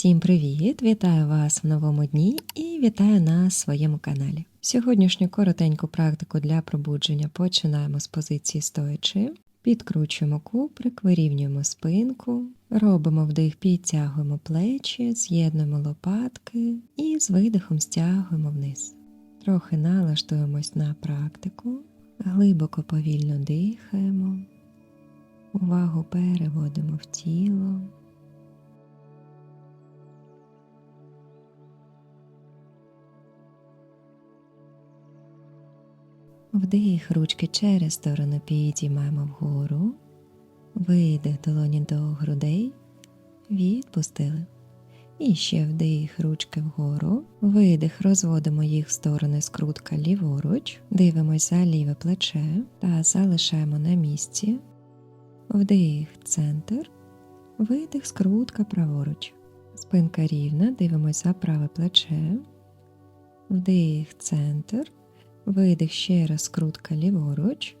Всім привіт! Вітаю вас в новому дні і вітаю на своєму каналі. Сьогоднішню коротеньку практику для пробудження починаємо з позиції стоячи. Підкручуємо куприк, вирівнюємо спинку, робимо вдих, підтягуємо плечі, з'єднуємо лопатки і з видихом стягуємо вниз. Трохи налаштуємось на практику, глибоко повільно дихаємо, увагу переводимо в тіло. Вдих, ручки через сторону підіймаємо вгору, видих долоні до грудей, відпустили. І ще вдих, ручки вгору, видих, розводимо їх в сторони скрутка ліворуч, дивимося за ліве плече та залишаємо на місці. Вдих, центр, видих, скрутка праворуч. Спинка рівна, дивимося за праве плече. Вдих, центр. Видих ще раз скрутка ліворуч.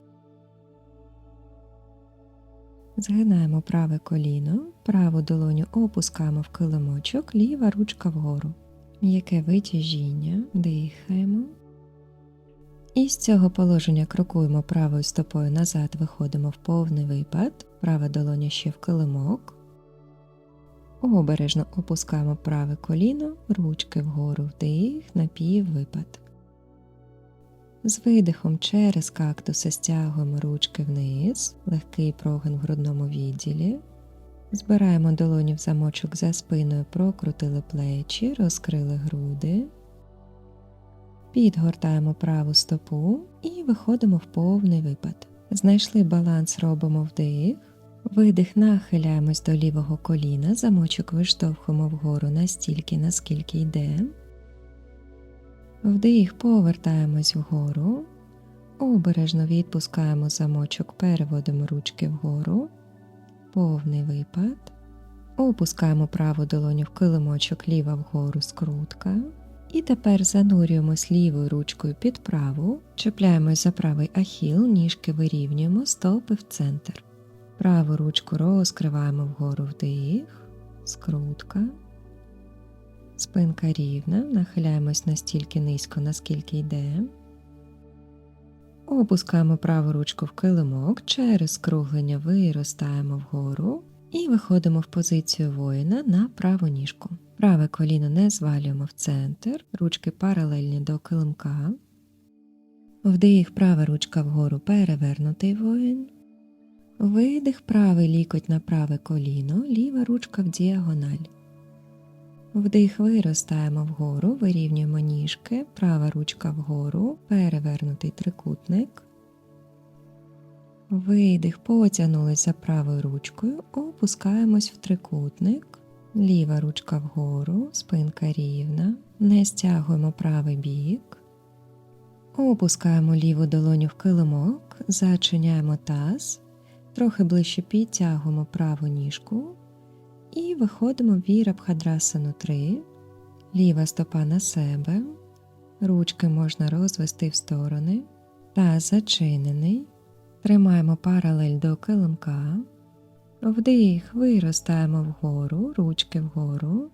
Згинаємо праве коліно, праву долоню опускаємо в килимочок, ліва ручка вгору. М'яке витяжіння, дихаємо. І з цього положення крокуємо правою стопою назад, виходимо в повний випад, права долоня ще в килимок. Обережно опускаємо праве коліно, ручки вгору вдих, напіввипад. З видихом через кактуси стягуємо ручки вниз, легкий прогин в грудному відділі. Збираємо долоні в замочок за спиною, прокрутили плечі, розкрили груди. Підгортаємо праву стопу і виходимо в повний випад. Знайшли баланс, робимо вдих. Видих, нахиляємось до лівого коліна, замочок виштовхуємо вгору настільки, наскільки йде. Вдих, повертаємось вгору, обережно відпускаємо замочок, переводимо ручки вгору, повний випад. Опускаємо праву долоню в килимочок ліва вгору скрутка. І тепер занурюємось лівою ручкою під праву, чіпляємось за правий ахіл, ніжки вирівнюємо, стопи в центр. Праву ручку розкриваємо вгору вдих, скрутка. Спинка рівна, нахиляємось настільки низько, наскільки йде. Опускаємо праву ручку в килимок, через скруглення виростаємо вгору і виходимо в позицію воїна на праву ніжку. Праве коліно не звалюємо в центр, ручки паралельні до килимка. Вдих, права ручка вгору, перевернутий воїн. Видих, правий лікоть на праве коліно, ліва ручка в діагональ. Вдих виростаємо вгору, вирівнюємо ніжки, права ручка вгору, перевернутий трикутник. Видих, потягнулись за правою ручкою, опускаємось в трикутник, ліва ручка вгору, спинка рівна, не стягуємо правий бік. Опускаємо ліву долоню в килимок, зачиняємо таз, трохи ближче підтягуємо праву ніжку. І виходимо в Вірабхадрасану 3, ліва стопа на себе, ручки можна розвести в сторони, та зачинений. Тримаємо паралель до килимка, вдих, виростаємо вгору, ручки вгору,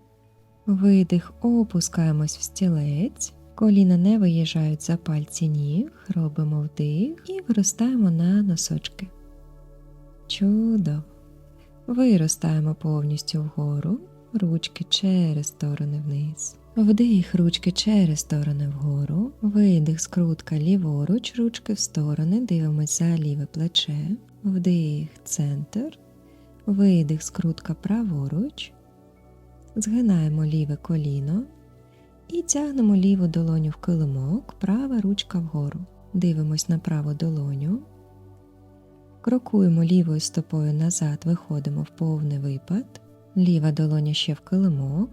видих, опускаємось в стілець, коліна не виїжджають за пальці ніг, робимо вдих і виростаємо на носочки. Чудово! Виростаємо повністю вгору, ручки через сторони вниз. Вдих, ручки через сторони вгору, видих, скрутка ліворуч, ручки в сторони, дивимося ліве плече, вдих, центр, видих, скрутка праворуч, згинаємо ліве коліно. І тягнемо ліву долоню в килимок, права ручка вгору. Дивимось на праву долоню. Крокуємо лівою стопою назад, виходимо в повний випад, ліва долоня ще в килимок.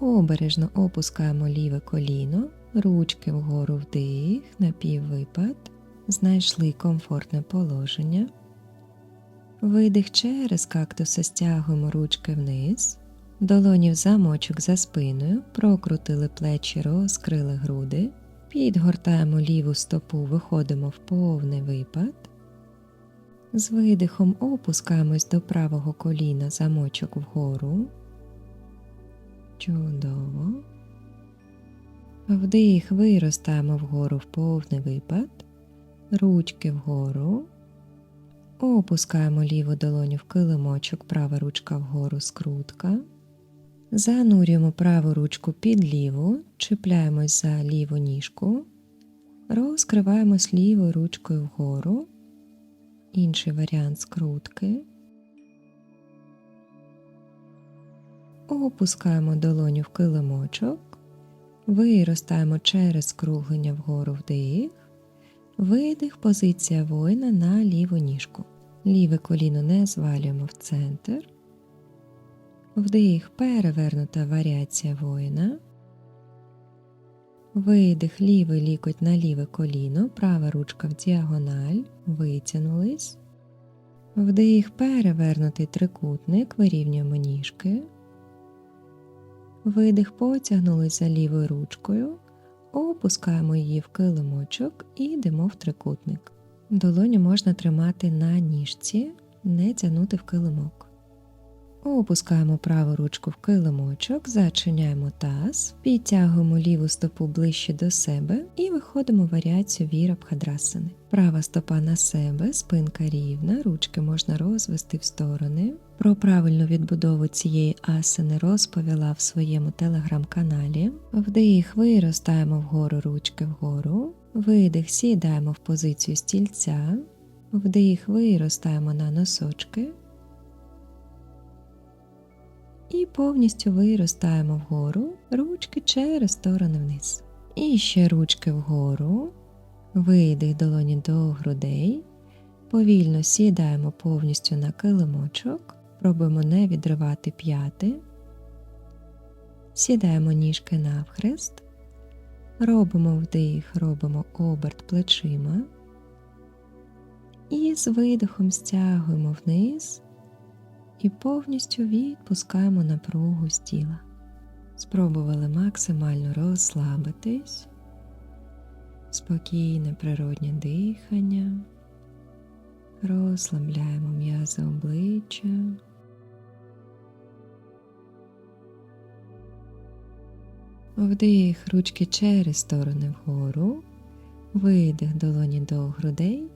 Обережно опускаємо ліве коліно, ручки вгору вдих, напіввипад, знайшли комфортне положення. Видих через кактуси стягуємо ручки вниз, долоні в замочок за спиною, прокрутили плечі, розкрили груди. Підгортаємо ліву стопу, виходимо в повний випад. З видихом опускаємось до правого коліна замочок вгору. Чудово. Вдих, виростаємо вгору в повний випад, ручки вгору. Опускаємо ліву долоню в килимочок, права ручка вгору, скрутка. Занурюємо праву ручку під ліву, чіпляємось за ліву ніжку, розкриваємось лівою ручкою вгору. Інший варіант скрутки. Опускаємо долоню в килимочок, виростаємо через скруглення вгору вдих, видих, позиція воїна на ліву ніжку. Ліве коліно не звалюємо в центр. Вдих, перевернута варіація воїна. Видих, лівий лікоть на ліве коліно, права ручка в діагональ, витягнулись. Вдих, перевернутий трикутник, вирівнюємо ніжки. Видих, потягнулись за лівою ручкою, опускаємо її в килимочок і йдемо в трикутник. Долоню можна тримати на ніжці, не тягнути в килимок. Опускаємо праву ручку в килимочок, зачиняємо таз, підтягуємо ліву стопу ближче до себе і виходимо в варіацію вірабхадрасани. Права стопа на себе, спинка рівна, ручки можна розвести в сторони. Про правильну відбудову цієї асани розповіла в своєму телеграм-каналі. Вдих, виростаємо вгору ручки вгору, видих, сідаємо в позицію стільця, вдих, виростаємо на носочки. І повністю виростаємо вгору, ручки через сторони вниз. І ще ручки вгору, видих долоні до грудей. Повільно сідаємо повністю на килимочок, пробуємо не відривати п'яти. Сідаємо ніжки навхрест, робимо вдих, робимо оберт плечима. І з видихом стягуємо вниз і повністю відпускаємо напругу з тіла. Спробували максимально розслабитись, спокійне природнє дихання, розслабляємо м'язи обличчя. Вдих ручки через сторони вгору, видих долоні до грудей,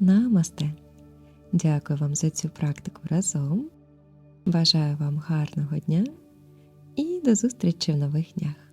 намасте. Дякую вам за цю практику разом. Бажаю вам гарного дня і до зустрічі в нових днях!